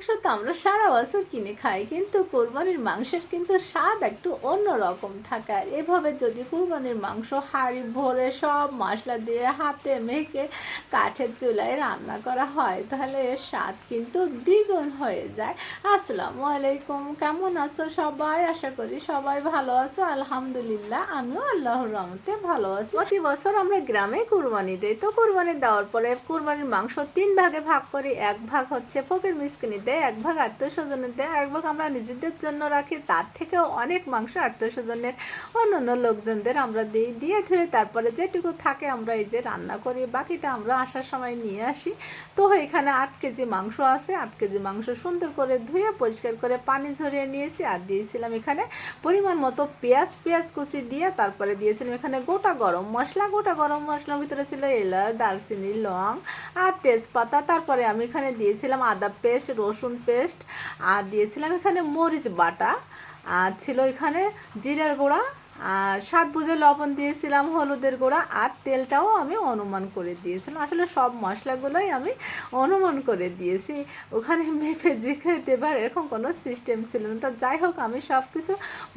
মাংস তো আমরা সারা বছর কিনে খাই, কিন্তু কোরবানির মাংসের কিন্তু স্বাদ একটু অন্য রকম থাকে। আর এভাবে যদি কোরবানির মাংস, হাঁড়ি ভরে সব মশলা দিয়ে হাতে মেখে কাঠের চুলায় রান্না করা হয়, তাহলে এর স্বাদ কিন্তু দ্বিগুণ হয়ে যায়। আসসালামু আলাইকুম, কেমন আছো সবাই? আশা করি সবাই ভালো আছো। আলহামদুলিল্লাহ, আমিও আল্লাহর রহমতে ভালো আছি। প্রতি বছর আমরা গ্রামে কুরবানি দিই। তো কুরবানি দেওয়ার পরে কুরবানির মাংস তিন ভাগে ভাগ করি। এক ভাগ হচ্ছে ফকির মিসকিনিতে এক ভাগ আত্মীয় স্বজনেতে এক ভাগ আমরা নিজেদের জন্য রাখি, তার থেকেও অনেক মাংস আত্মীয় স্বজনের অন্য অন্য লোকজনদের আমরা দিই, দিয়ে ধুয়ে তারপরে যেটুকু থাকে আমরা এই যে রান্না করি, বাকিটা আমরা আসার সময় নিয়ে আসি। তো এখানে আট কেজি মাংস আছে, আট কেজি মাংস সুন্দর করে ধুয়ে পরিষ্কার করে পানি ঝরিয়ে নিয়েছি আর দিয়েছিলাম এখানে পরিমাণ মতো পেঁয়াজ পেঁয়াজ কুচি দিয়ে তারপরে দিয়েছিলাম এখানে গোটা গরম মশলা, গোটা গরম মশলার ভিতরে ছিল এলাচ, দারচিনি, লং আর তেজপাতা, তারপরে আমি এখানে দিয়েছিলাম আদা পেস্ট, রসুন পেস্ট আর দিয়েছিলাম এখানে মরিচ বাটা আর ছিল এখানে জিরার গুঁড়া আর স্বাদ বুঝে লবণ দিয়েছিলাম, হলুদের গুঁড়া, আর তেলটাও আমি অনুমান করে দিয়েছিলাম। আসলে সব মশলাগুলোই আমি অনুমান করে দিয়েছি। ওখানে মেপে খেতে পারে, এরকম কোনো সিস্টেম ছিল না। তো যাই হোক, আমি সব কিছু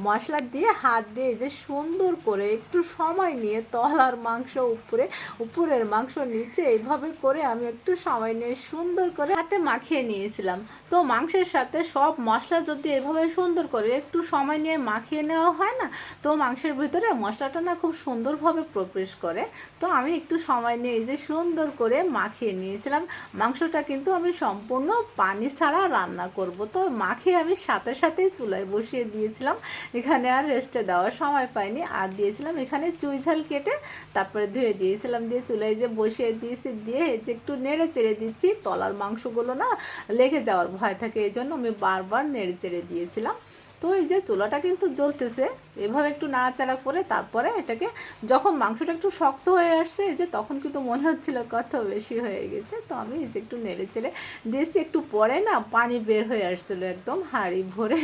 মশলা দিয়ে হাত দিয়ে যে সুন্দর করে একটু সময় নিয়ে তলার মাংস উপরে, উপরের মাংস নিচে এইভাবে করে আমি একটু সময় নিয়ে সুন্দর করে হাতে মাখিয়ে নিয়েছিলাম। তো মাংসের সাথে সব মশলা যদি এভাবে সুন্দর করে একটু সময় নিয়ে মাখিয়ে নেওয়া হয় না, তো মাংসের ভিতরে মশলাটা না খুব সুন্দরভাবে প্রবেশ করে। তো আমি একটু সময় নিয়ে যে সুন্দর করে মাখিয়ে নিয়েছিলাম। মাংসটা কিন্তু আমি সম্পূর্ণ পানি ছাড়া রান্না করব। তো মাখিয়ে আমি সাথে সাথেই চুলায় বসিয়ে দিয়েছিলাম। এখানে আর রেস্টে দেওয়ার সময় পাইনি। আর দিয়েছিলাম এখানে চুই ঝাল কেটে তারপরে ধুয়ে দিয়েছিলাম। দিয়ে চুলায় যে বসিয়ে দিয়েছি, দিয়ে যে একটু নেড়ে চেড়ে দিচ্ছি। তলার মাংসগুলো না লেগে যাওয়ার ভয় থাকে। এই জন্য আমি বারবার নেড়ে চেড়ে দিয়েছিলাম। তো এই যে চুলাটা কিন্তু জ্বলতেছে, এভাবে একটু নাড়াচাড়া করে তারপরে এটাকে যখন মাংসটা একটু শক্ত হয়ে আসছে, এই যে তখন কিন্তু মনে হচ্ছিল কত বেশি হয়ে গেছে। তো আমি এই যে একটু নেড়ে চেড়ে দিয়েছি, একটু পরে না পানি বের হয়ে আসছিল একদম, হাঁড়ি ভরে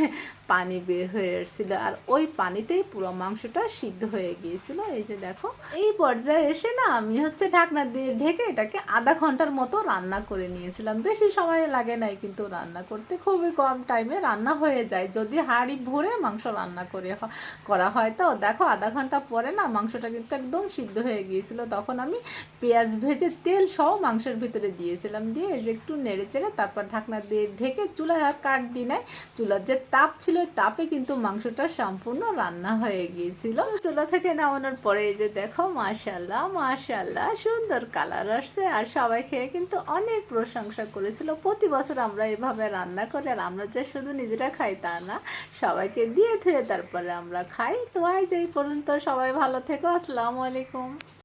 পানি বের হয়ে আসছিল। আর ওই পানিতেই পুরো মাংসটা সিদ্ধ হয়ে গিয়েছিল। এই যে দেখো, এই পর্যায়ে এসে না আমি হচ্ছে ঢাকনা দিয়ে ঢেকে এটাকে আধা ঘণ্টার মতো রান্না করে নিয়েছিলাম। বেশি সময় লাগে নাই কিন্তু রান্না করতে, খুবই কম টাইমে রান্না হয়ে যায়। যদি হাঁড়ি ভরে মাংস রান্না করে করা হয়। তো দেখো আধা ঘণ্টা পরে না মাংসটা কিন্তু একদম সিদ্ধ হয়ে গিয়েছিল। তখন আমি পেঁয়াজ ভেজে তেল সহ মাংসের ভিতরে দিয়েছিলাম। দিয়ে যে একটু নেড়ে চেড়ে তারপর ঢাকনা দিয়ে ঢেকে চুলায় আর কাঠ দিই নাই চুলার যে তাপ ছিল তাপে কিন্তু মাংসটা সম্পূর্ণ রান্না হয়ে গিয়েছিল। চুলা থেকে নামানোর পরে এই যে দেখো মাশাল্লাহ মাশাল্লাহ সুন্দর কালার আসছে। আর সবাই খেয়ে কিন্তু অনেক প্রশংসা করেছিল। প্রতি বছর আমরা এভাবে রান্না করি আর আমরা যে শুধু নিজেরা খাই তা না সবাইকে দিয়ে থুয়ে তারপরে আমরা খাই। তো আজ এই পর্যন্ত সবাই ভালো থেকো। আসসালামু আলাইকুম।